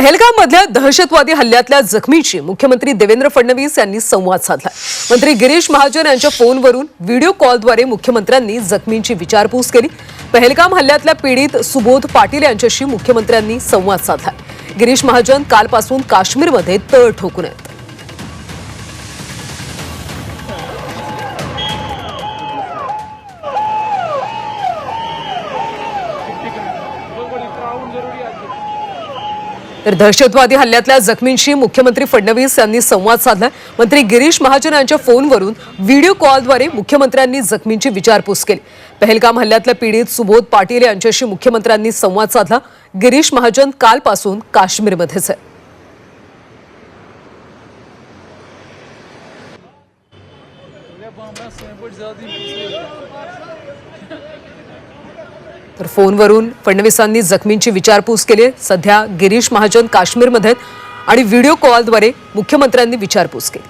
पहलगाम मधल्या दहशतवादी हल्ल्यातल्या जखमींशी मुख्यमंत्री देवेंद्र फडणवीस यांनी संवाद साधला. मंत्री गिरीश महाजन यांच्या फोनवरून व्हिडिओ कॉलद्वारे मुख्यमंत्र्यांनी जखमींची विचारपूस केली. पहलगाम हल्ल्यातल्या पीडित सुबोध पाटील यांच्याशी मुख्यमंत्र्यांनी संवाद साधला. गिरीश महाजन कालपासून काश्मीरमध्ये तळ ठोकून आहेत. तर दहशतवादी हल्ल्यातल्या जखमींशी मुख्यमंत्री फडणवीस यांनी संवाद साधला. मंत्री गिरीश महाजन यांच्या फोनवरून व्हिडिओ कॉलद्वारे मुख्यमंत्र्यांनी जखमींची विचारपूस केली. पहलगाम हल्ल्यातल्या पीडित सुबोध पाटील यांच्याशी मुख्यमंत्र्यांनी संवाद साधला. गिरीश महाजन कालपासून काश्मीरमध्येच आहे तर फोनवरून फडणवीसांनी जखमींची विचारपूस केली. सध्या गिरीश महाजन काश्मीरमध्ये आणि व्हिडिओ कॉलद्वारे मुख्यमंत्र्यांनी विचारपूस केली.